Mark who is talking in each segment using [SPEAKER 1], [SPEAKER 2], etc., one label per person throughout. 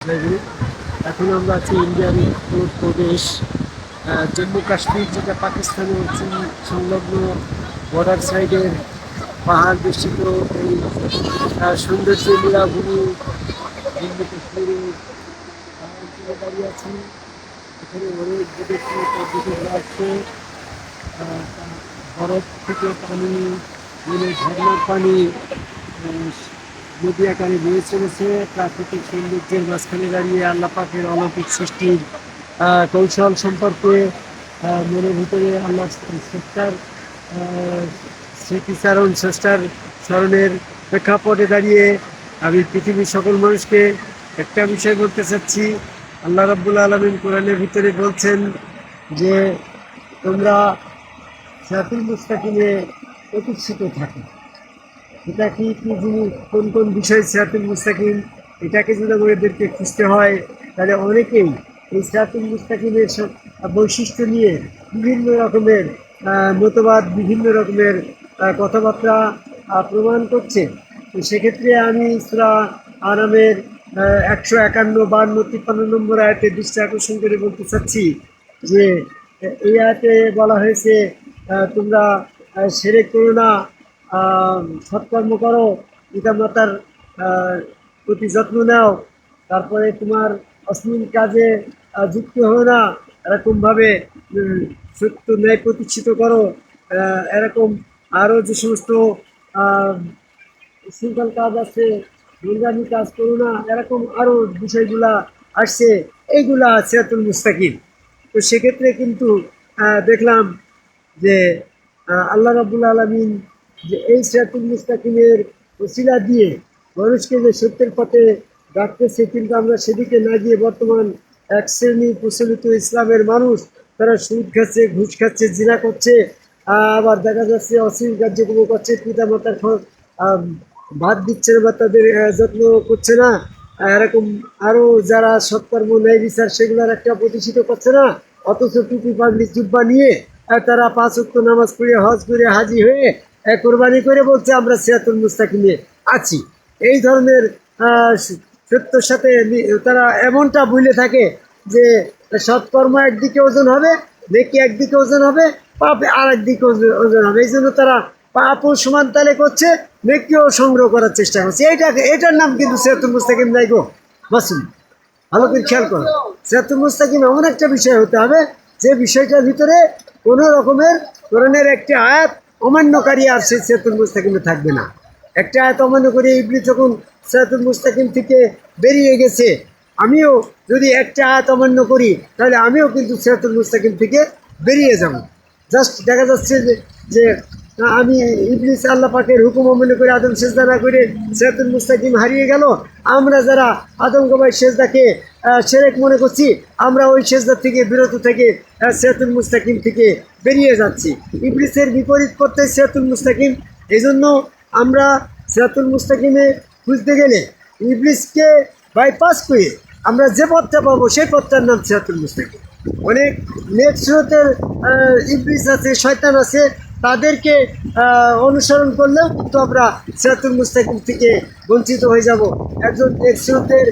[SPEAKER 1] এখন আমরা আছি ইন্ডিয়ান উত্তর প্রদেশ জম্মু কাশ্মীর যেটা পাকিস্তানের সংলগ্ন বর্ডার সাইডের পাহাড় বেষ্টিত এই সৌন্দর্য লীলাভূমি জম্মু কাশ্মীরে দাঁড়িয়ে আছি। এখানে অনেক বিদেশি পর্যটকরা আহ, বরফ থেকে পানি ঝর্ণার পানি আহ, নদী আকারে বয়ে চলেছে। প্রাকৃতিক সৌন্দর্যের মাঝখানে দাঁড়িয়ে আল্লাহ পাকের অলৌকিক সৃষ্টির কৌশল সম্পর্কে মনের ভিতরে আল্লাহ স্রষ্টার স্মৃতিচারণ স্রষ্টার স্মরণের প্রেক্ষাপটে দাঁড়িয়ে আমি পৃথিবীর সকল মানুষকে একটা বিষয় বলতে চাচ্ছি। আল্লাহ রাব্বুল আলমিন কোরআনের ভিতরে বলছেন যে তোমরা সাতুল মুস্তাকিমে প্রতিষ্ঠিত থাকো। এটা কি কি জিনিস? কোন কোন বিষয় সিরাতুল মুস্তাকিম? এটাকে যদি আমাদেরকে খুঁজতে হয়, তাহলে অনেকেই এই সিরাতুল মুস্তাকিমের বৈশিষ্ট্য নিয়ে বিভিন্ন রকমের মতবাদ, বিভিন্ন রকমের কথাবার্তা প্রমাণ করছে। তো সেক্ষেত্রে আমি সুরা আরামের একশো একান্ন, বান্ন, তিপ্পান্ন নম্বর আয়তে দৃষ্টি আকর্ষণ করে বলতে চাচ্ছি যে এই আয়তে বলা হয়েছে তোমরা সেরে করো না সৎকর্ম করো, পিতামাতার প্রতি যত্ন নাও। তারপরে তোমার অশ্লীল কাজে যুক্ত হও না। এরকমভাবে সত্য ন্যায় প্রতিষ্ঠিত করো। এরকম আরও যে সমস্ত শৃঙ্খল কাজ আছে দুর্গামি কাজ করো না। এরকম আরও বিষয়গুলা আসছে। এইগুলা আছে সিরাতুল মুস্তাকিম। তো সেক্ষেত্রে কিন্তু দেখলাম যে আল্লাহ রাবুল আলমিন যে এই সিরাতুল মুস্তাকিমের ওসিলা দিয়ে মানুষকে যে সত্যের পথে ডাকতেছে কিন্তু আমরা সেদিকে না গিয়ে বর্তমান এক শ্রেণি প্রচলিত ইসলামের মানুষ, তারা সুদ খাচ্ছে, ঘুষ খাচ্ছে, জিনা করছে, আবার দেখা যাচ্ছে অশ্লীল কার্যক্রম করছে পিতা মাতার ভাত দিচ্ছে না বা তাদের যত্ন করছে না। এরকম আরও যারা সৎকর্ম, ন্যায় বিচার সেগুলোর একটা প্রতিষ্ঠিত করছে না, অথচ টুপি পাগলি জুব্বা নিয়ে তারা পাঁচ উক্ত নামাজ পড়ে হজ করে হাজি হয়ে কোরবানি করে বলছে, আমরা সিয়াতুল মুস্তাকিমে আছি। এই ধরনের সত্যর সাথে তারা এমনটা বুঝলে থাকে যে সৎকর্ম একদিকে ওজন হবে, নেকি একদিকে ওজন হবে, পাপ আর একদিকে ওজন- হবে। এই জন্য তারা পাপও সমান তালে করছে, নেকিও সংগ্রহ করার চেষ্টা করছে। এইটা, এটার নাম কিন্তু সিয়াতুল মুস্তাকিম নাই গো, মাসুম। ভালো করে খেয়াল করো। সিরাতুল মুস্তাকিম এমন একটা বিষয় হতে হবে, যে বিষয়টার ভিতরে কোনো রকমের কোরআনের একটি আয়াত অমান্যকারী আর সেই সিরাতুল মুস্তাকিমে থাকবে না। একটা আয়াত অমান্য করে ইবলি যখন সিরাতুল মুস্তাকিম থেকে বেরিয়ে গেছে, আমিও যদি একটা আয়াত অমান্য করি, তাহলে আমিও কিন্তু সিরাতুল মুস্তাকিম থেকে বেরিয়ে যাব। জাস্ট দেখা যাচ্ছে যে আমি ইবলিস আল্লাহ পাকের হুকুম অমান্য করে আদম সেজদা না করে সিরাতুল মুস্তাকিম হারিয়ে গেল। আমরা যারা আদম গবাই সেজদাকে সেরেক মনে করছি, আমরা ওই সেজদা থেকে, বিরত থেকে সিরাতুল মুস্তাকিম থেকে বেরিয়ে যাচ্ছি। ইবলিসের বিপরীত করতে সিরাতুল মুস্তাকিম এই জন্য আমরা সিরাতুল মুস্তাকিমে খুঁজতে গেলে ইবলিসকে বাইপাস করে আমরা যে পথটা পাবো, সেই পথটার নাম সিরাতুল মুস্তাকিম। অনেক নেট স্রোতের ইবলিস আছে, শয়তান আছে, তাদেরকে অনুসরণ করলেও কিন্তু আমরা সিরাতুল মুস্তাকিম থেকে বঞ্চিত হয়ে যাব। একজন নেট স্রোতের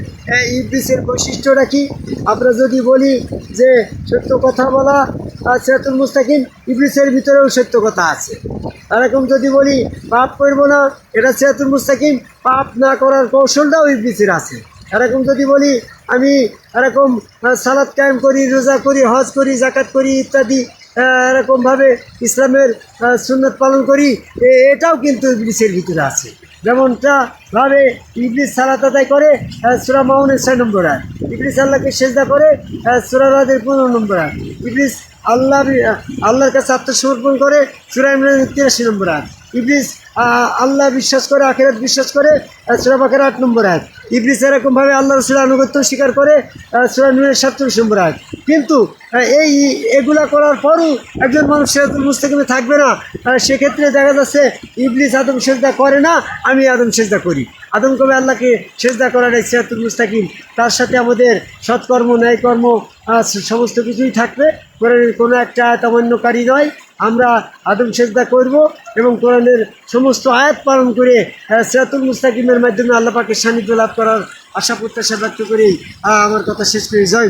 [SPEAKER 1] ইবলিসের বৈশিষ্ট্যটা কি? আমরা যদি বলি যে সত্য কথা বলা সিরাতুল মুস্তাকিম ইবলিসের ভিতরেও সত্য কথা আছে। এরকম যদি বলি, পাপ করব না, এটা সিরাতুল মুস্তাকিম, পাপ না করার কৌশলটাও ইবলিসের আছে। এরকম যদি বলি আমি এরকম সালাদ কায়েম করি, রোজা করি, হজ করি জাকাত করি ইত্যাদি এরকমভাবে ইসলামের সুন্নত পালন করি এটাও কিন্তু ইবলিসের ভিতরে আছে। যেমনটা ভাবে ইবলিস সালাত আদায় করে সুরা মাউনের ছয় নম্বর আর ইবলিস আল্লাহকে সেজদা করে সুরা রাদের পনেরো নম্বর আর ইবলিস আল্লাহ আল্লাহর কাছে আত্মসমর্পণ করে, সুরা ইমরানের তিরাশি নম্বর আর ইবলিস আল্লাহ বিশ্বাস করে, আখেরাত বিশ্বাস করে সুরা বাকের আট নম্বর আয়াত। ইবলিস এরকমভাবে আল্লাহ রসুলের আনুগত্য স্বীকার করে সুরা নুরের সাতচল্লিশ নম্বর আয়াত। কিন্তু এই এগুলা করার পরও একজন মানুষ সেরাতুল মুস্তাকিমে থাকবে না। সেক্ষেত্রে দেখা যাচ্ছে ইবলিস আদম সেজদা করে না, আমি আদম সেজদা করি। আদম কবে আল্লাহকে সেজদা করাটাই সিরাতুল মুস্তাকিম? তার সাথে আমাদের সৎকর্ম, ন্যায়কর্ম সমস্ত কিছুই থাকবে। কোনো একটা আয়াত অমান্যকারী নয়। আমরা আদম সেজদা করব এবং কোরআনের সমস্ত আয়াত পালন করে সিরাতুল মুস্তাকিমের মাধ্যমে আল্লাহ পাকের সান্নিধ্য লাভ করার আশা প্রত্যাশা ব্যক্ত করেই আমার কথা শেষ করি জয়।